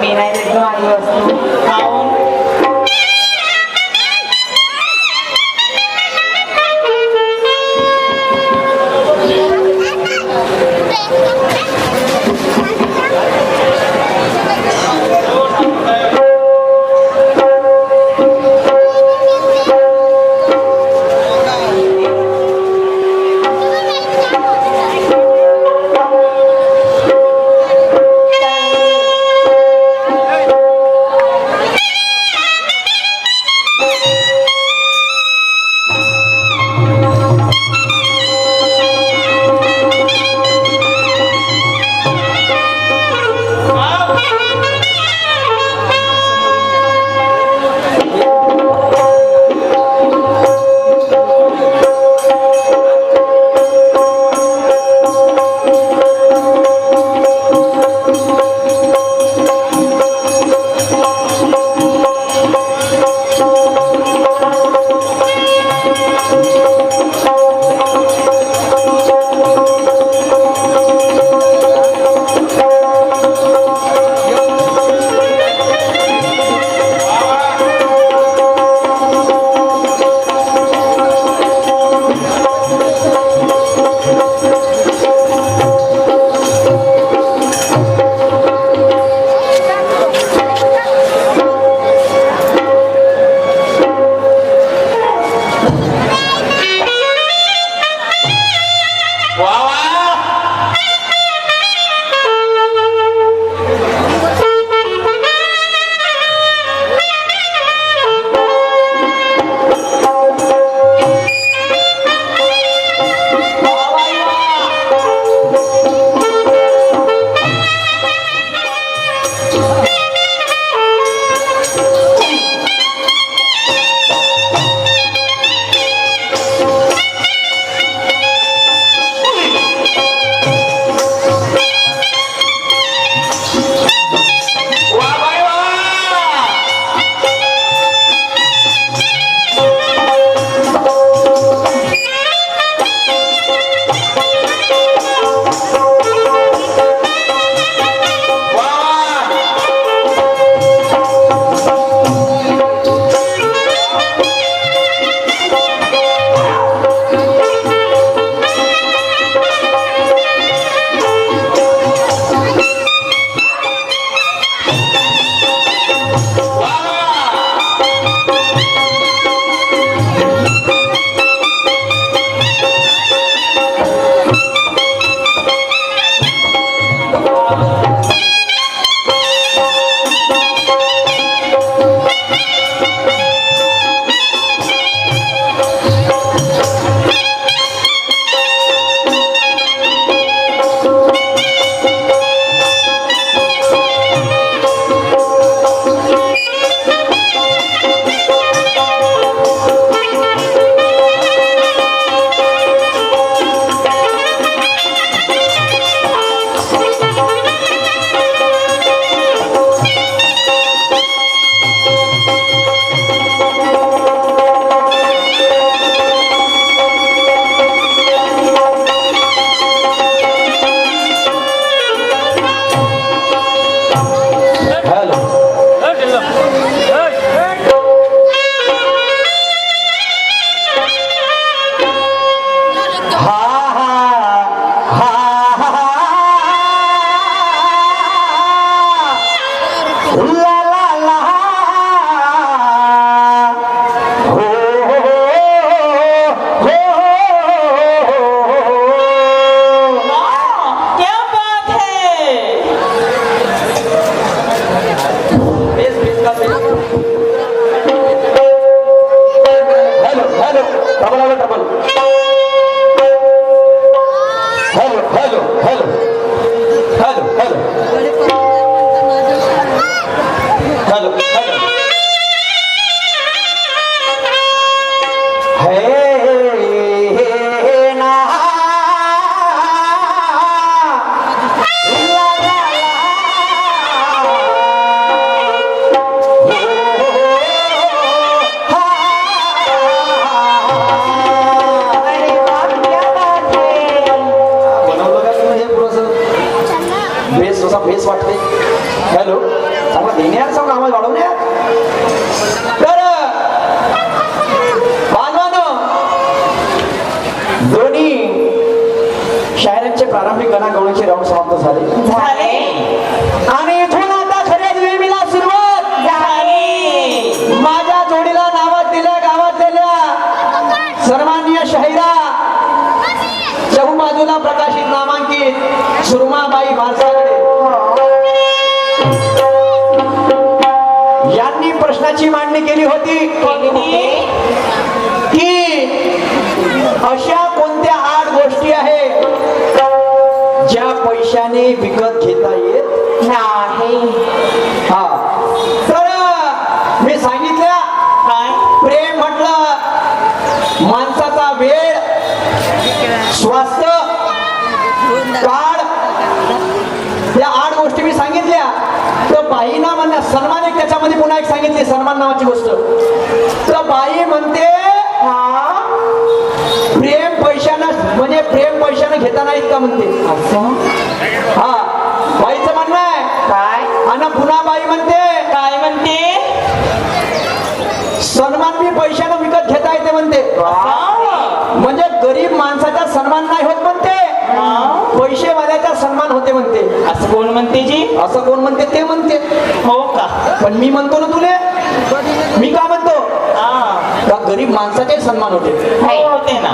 मी नाही देत गं आई वस्तू हॅलो? चांगला देण्यात चांगला आवाज वाढवण्यात तर दोन्ही शायरांचे प्रारंभिक गणा गवळीचे राऊंड समाप्त झाले. प्रश्नाची मांडणी केली होती. की अशा कोणत्या आठ गोष्टी आहेत ज्या पैशाने विकत सन्मान एक त्याच्यामध्ये पुन्हा एक सांगितली सन्मान नावाची गोष्ट. तर बाई म्हणते हा प्रेम पैशानं म्हणजे प्रेम पैशानं घेता नाहीत का म्हणते हा बाईचं म्हणणं आहे. काय? आणि पुन्हा बाई म्हणते काय म्हणते? सन्मान मी पैशानं विकत घेता येते म्हणते. म्हणजे गरीब माणसाचा सन्मान नाही होत. पैसेवाल्याचा सन्मान होते म्हणते. असं कोण म्हणते जी? असं कोण म्हणते ते म्हणते. हो का? पण मी म्हणतो ना तुले. मी का म्हणतो? हा. गरीब माणसाचे सन्मान होते. हो होते ना.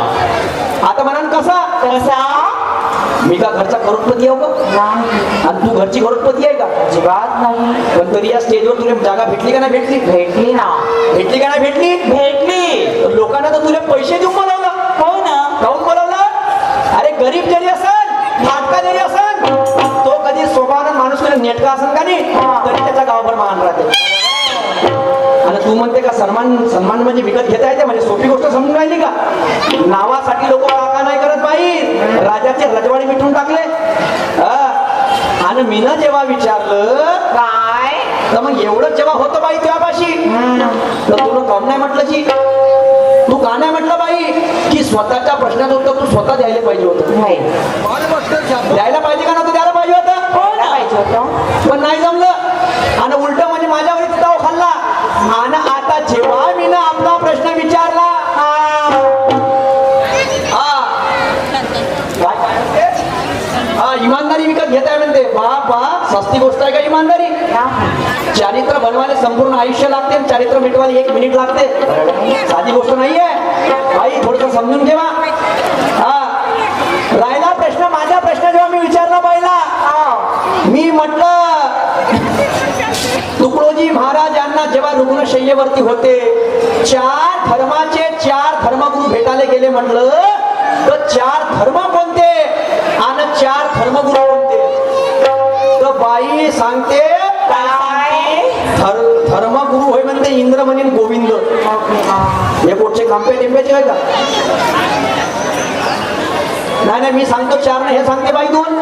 आता म्हणाल कसा? कसा? मी का घरचा करोडपती आहे का? आणि तू घरची करोडपती आहे का? अजिबात नाही. पण तरी या स्टेजवर तुला जागा भेटली का नाही भेटली? भेटली ना. भेटली का नाही भेटली? भेटली. लोकांना तर तुला पैसे देऊन बोलावलं सन्मान सन्मान म्हणजे विकत घेता येते म्हणजे सोपी गोष्ट समजून राहिली का? नावासाठी लोक का नाही करत बाई? राजाचे रजवाडी मिटून टाकले. हा. आणि मीनं जेव्हा विचारलं काय? तर मग एवढं जेव्हा होतं बाई तुझ्यापाशी तर तुला कम नाही म्हटलं जी? तू का नाही म्हटलं बाई? की स्वतःच्या प्रश्नाचं उत्तर तू स्वतः द्यायला पाहिजे होतं. नाही. द्यायला पाहिजे का ना तू द्यायला पाहिजे होतं. पाहिजे होतं. पण नाही जमलं. सस्ती गोष्ट आहे का इमानदारी? चारित्र बनवायला संपूर्ण आयुष्य लागते चारित्र मिटवायला एक मिनिट लागते. साधी गोष्ट नाहीये. आई थोडस समजून हा. राहिला प्रश्न माझा प्रश्न जेव्हा मी विचारला पहिला मी म्हटलं तुकडोजी महाराज यांना जेव्हा रुग्णशय्येवरती होते चार धर्माचे चार धर्मगुरू भेटायला गेले म्हटलं म्हणेन गोविंद. हे पोटचे खांपे टिंब्याचे आहे का? नाही नाही मी सांगतो चार नाही हे सांगते बाई दोन.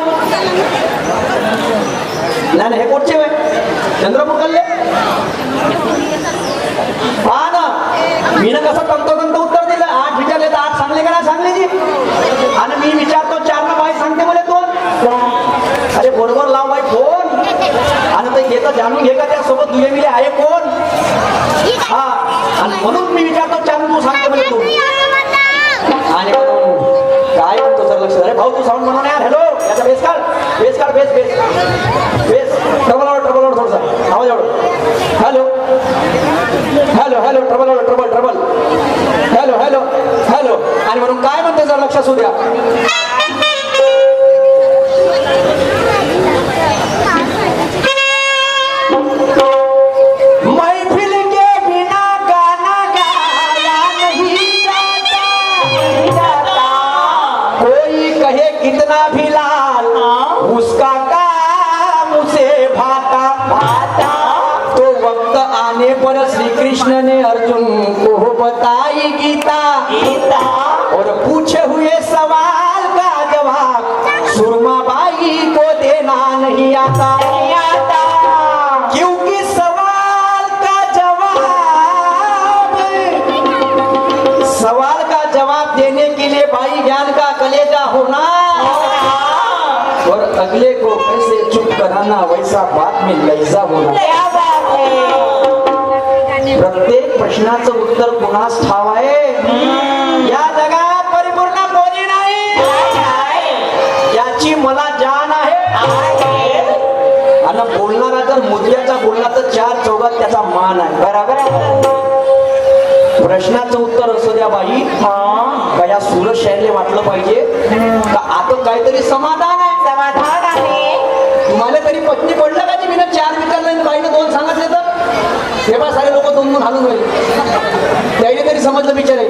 नाही नाही हे कोटचे होय चंद्रपूर कल्ले. पहा ना. मी ना कसं तंतो तंत उत्तर दिलं? आठ विचारले तर आठ सांगले का नाही सांगले जी? आणि मी विचारतो चार ना बाई सांगते मला दोन. अरे बरोबर लाव बाई फोन. आणि ते घेता जाणून घे का त्यासोबत? दुये मिले आहे कोण? हा आणि म्हणून मी विचारतो चांद तू सांगते मला तू. आणि काय म्हणतो सर लक्ष अरे भाऊ तू साऊंड म्हणून यार हॅलो याचा बेस काढ. बेस काढ बेस बेस बेस ट्रबल आवर ट्रबल आवर थोडसा. आवाज एवढं. हॅलो हॅलो हॅलो ट्रबल आवर treble treble hello hello hello आणि म्हणून काय म्हणते सर लक्ष असू द्या. कितना भी लाल उसका काम उसे भाता। भाता। तो वक्त आने पर श्री कृष्ण ने अर्जुन को बताई गीता। गीता। और पूछे हुए सवाल का जवाब सुरमा बाई को देना नहीं आता। ना वैसा बात मी लैजा बोला क्या बात है प्रत्येक प्रश्नाचं उत्तर कुणास ठाव आहे? या जगात परिपूर्ण कोणी नाही. याची मला जाण आहे. आणि बोलणारा जर मुद्द्याचा बोलला तर चार चौघात त्याचा मान आहे. बरोबर प्रश्नाचं उत्तर असू द्या बाई. हा. का या सुरत शहरले वाटलं पाहिजे? का आता काहीतरी समाधान आहे? आहे पत्नी पडलं का मी चार विचारलं बाईनं दोन सांगितले तर? हे बा सारे लोक दोन दोन हालून होईल त्याने तरी समजलं बिचारे.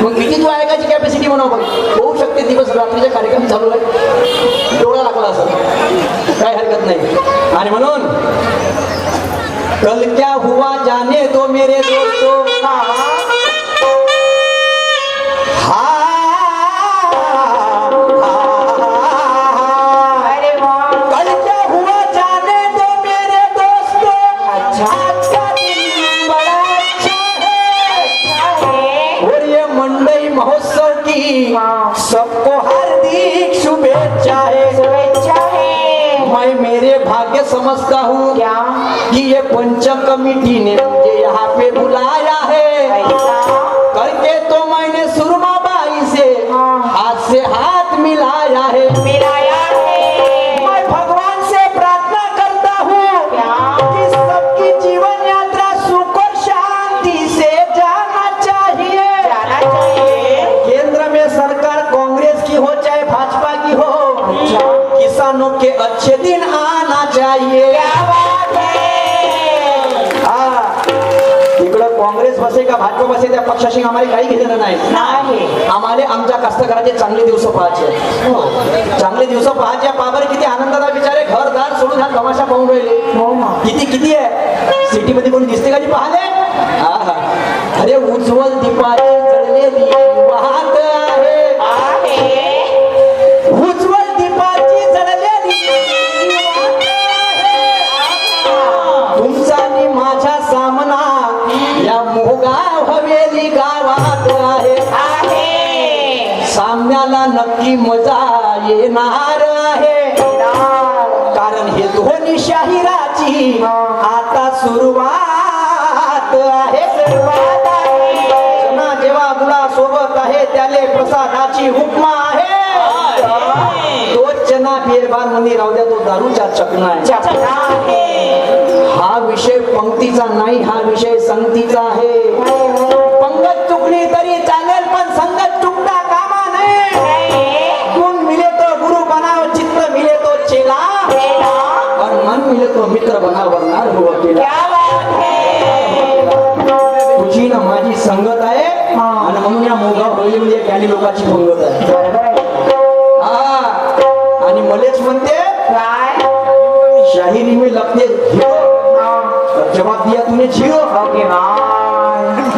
मग किती तू ऐकायची कॅपॅसिटी म्हणा बघ. होऊ शकते दिवस रात्रीचा कार्यक्रम चालू आहे डोळा लागला असं काय हरकत नाही. आणि म्हणून कल क्या हुआ जाने दो मेरे दोस्तों. क्या कि ये पंच कमिटी ने मुझे यहाँ पे बुलाया है करके तो मैंने सुरमा बाई से। हाथ से हाथ मिलाया है मिलाया मैं भगवान से प्रार्थना करता हूँ? कि सबकी जीवन यात्रा सुख और शांति से जाना चाहिए जाना चाहिए केंद्र में सरकार कांग्रेस की हो चाहे भाजपा की हो अच्छा। किसानों के अच्छे दिन आना चाहिए त्या पक्षाशी आम्हाला काही घेणं नाही. आम्हाला आमच्या कष्टकऱ्याचे चांगले दिवस पाहायचे. आहेत. चांगले दिवस पाहायचे. बाबर किती आनंदाला बिचारे घरदार सोडून हा तमाशा पाहून राहिले. हो किती किती आहे? सिटी मध्ये कोणी दिसते का? जी पाहले. नक्की मजा येणार आहे. कारण हे दोन्ही शाहिराची आता सुरुवात आहे. जेव्हा मुला सोबत आहे त्याले प्रसादाची उपमा आहे. तो चना मध्ये राहू द्या तो दारूचा चकना आहे. हा विषय पंक्तीचा नाही हा विषय संगतीचा आहे. तो मित्र बना बनणार हो अकेला. क्या बात है। तुझी ना माझी संगत आहे आणि म्हणून या मोगाव होळी म्हणजे ज्ञानी लोकांची पंगत आहे. हा. आणि मलेच म्हणते शाहिरी में लगते जवाब दिया तुने झिरो.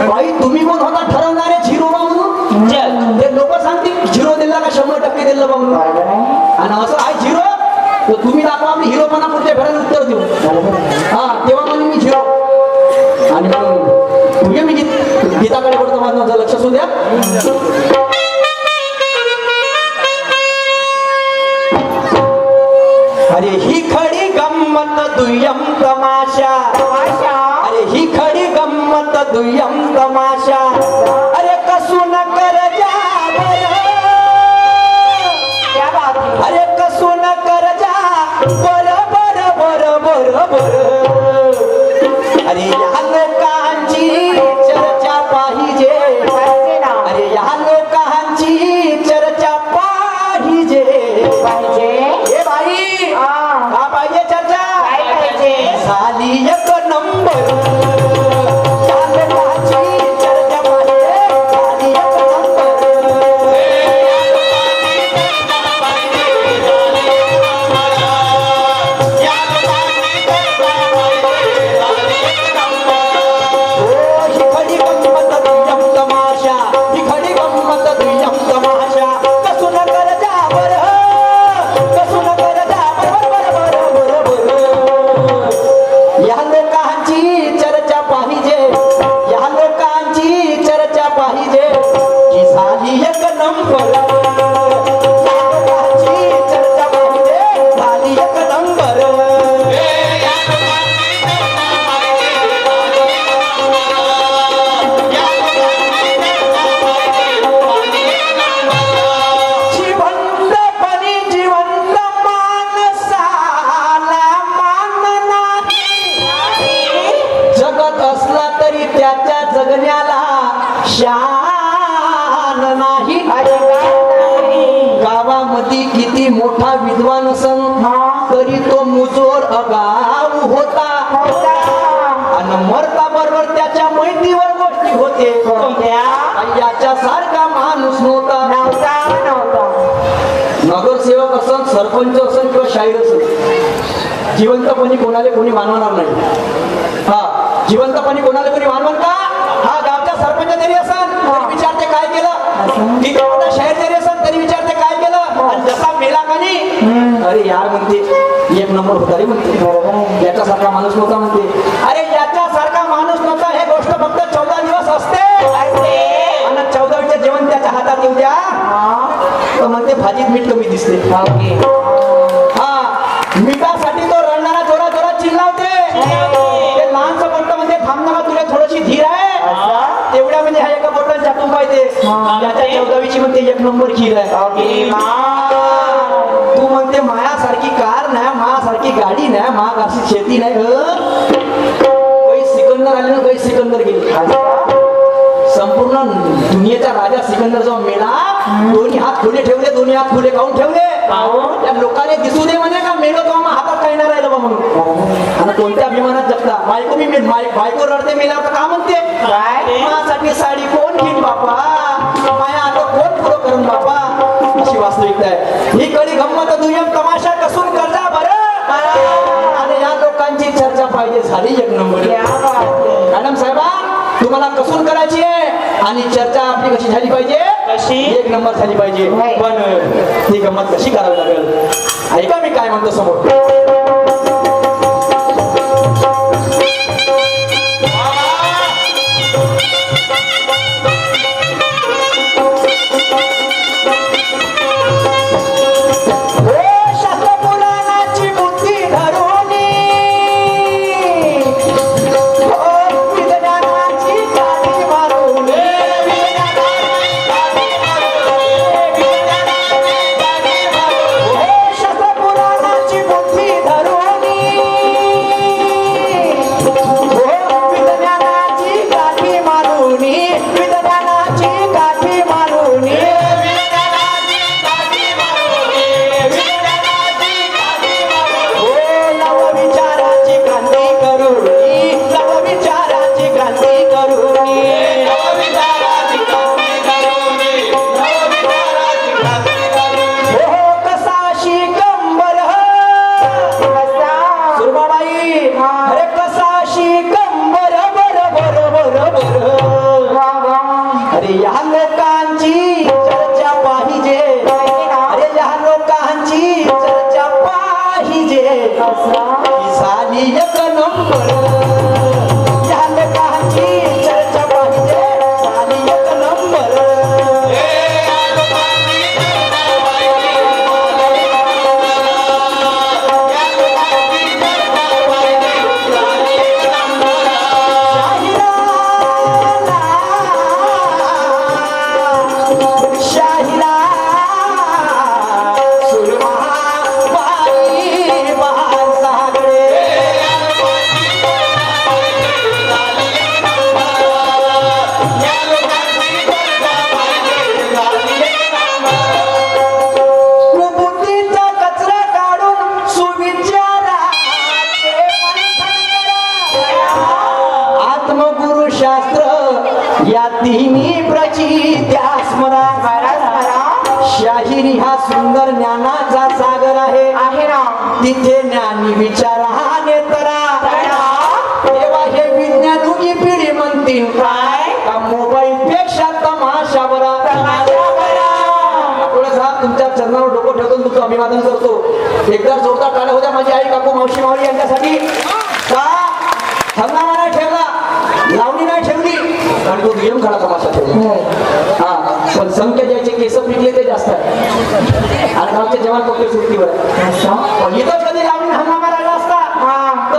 बाई तुम्ही कोण होता? ठरवणारे झिरो बा म्हणून? ते लोक सांगतील झिरो दिला का शंभर टक्के दिलं बा म्हणून? आणि असं आहे झिरो तुम्ही दाखवा आपली हिरोपणा पुढच्या घरात उत्तर देऊ. हा तेव्हा म्हणून मी झिरो. आणि मग तुम्ही मी गीत गीताकडे पडतो माझं लक्ष असू द्या. अरे ही खडी गंमत दुय्यम तमाशा. अरे ही खडी गंमत दुय्यम तमाशा. अरे कसून कर नगरसेवक असन सरपंच असन किंवा शाहीर असन जिवंतपणी कोणाला कोणी मानवणार नाही. हा जिवंतपणी कोणाला कोणी मानवण का? हा गावचा सरपंच जरी असन तरी विचारते काय केलं? किती मोठा शाहीर जरी असन तरी विचारते काय केलं? आणि जसा मेला का नाही? अरे यार म्हणते एक नंबर होता रे म्हणते. आहे. याच्यासारखा माणूस नव्हता म्हणते. अरे याच्यासारखा माणूस नव्हता हे गोष्ट फक्त चौदा दिवस असते. आणि चौदावीचे जेवण त्याच्या हातात येऊ द्या. म्हणते भाजीत मीठ कमी दिसते. हा मिठासाठी तो रडणारा जोरा जोरात चिल्लावते. ते लहानसं मोठं म्हणजे थांब ना तुला थोडीशी धीर आहे? तेवढ्या म्हणजे हा एका बोटात जातून पाहिजे. त्याच्या चौदावीची म्हणते एक नंबर खीर आहे. तू म्हणते मायासारखी कार नाही मायासारखी गाडी नाही महाग अशी शेती नाही? काही सिकंदर आले ना काही सिकंदर गेले. संपूर्ण दुनियेचा राजा सिकंदर जो मेला दोन्ही हात खुले ठेवले दोन्ही हात खुले काऊन ठेवले? त्या लोकांनी दिसू दे म्हणे का मेलो तो हातात काही नाही राहिलं बा म्हणून. आणि कोणत्या विमानात जगता? बायको मी मे- बाय- बायको रडते मेल्यावर तर का म्हणते? माझ्यासाठी साडी कोण घेईन बापा? माया आता कोण पुरं करून बापा? अशी वास्तविकता आहे. ही कडी गंमत दुय्यम तमाशा कसून करता बरं. आणि या लोकांची चर्चा पाहिजे झाली एक नंबर. मॅडम साहेबा तुम्हाला कसून करायची आहे? आणि चर्चा आपली कशी झाली पाहिजे? कशी? एक नंबर झाली पाहिजे. पण ही गंमत कशी करावी लागेल ऐका मी काय म्हणतो समोर शाहिरी हा सुंदर ज्ञानाचा सागर आहे. आहे ना. तिथे ज्ञानी विचाराने तरा तेव्हा हे विज्ञानुकी पिढी म्हणतील. काय? का मोबाईल पेक्षा तमाशा बरा तुमच्या चरणावर डोकं ठेवतो तुमचं अभिवादन करतो. एकदा जोरदार टाळ्या होत्या माझी आई काकू मावशी मावळी यांच्यासाठी. का हंगामा नाही ठेवला. लावणी नाही ठेवली. आणि तो नियम खडा तमाशा ठेवला. हा. पण संख्या ज्याचे केस पिकले ते जास्त आहे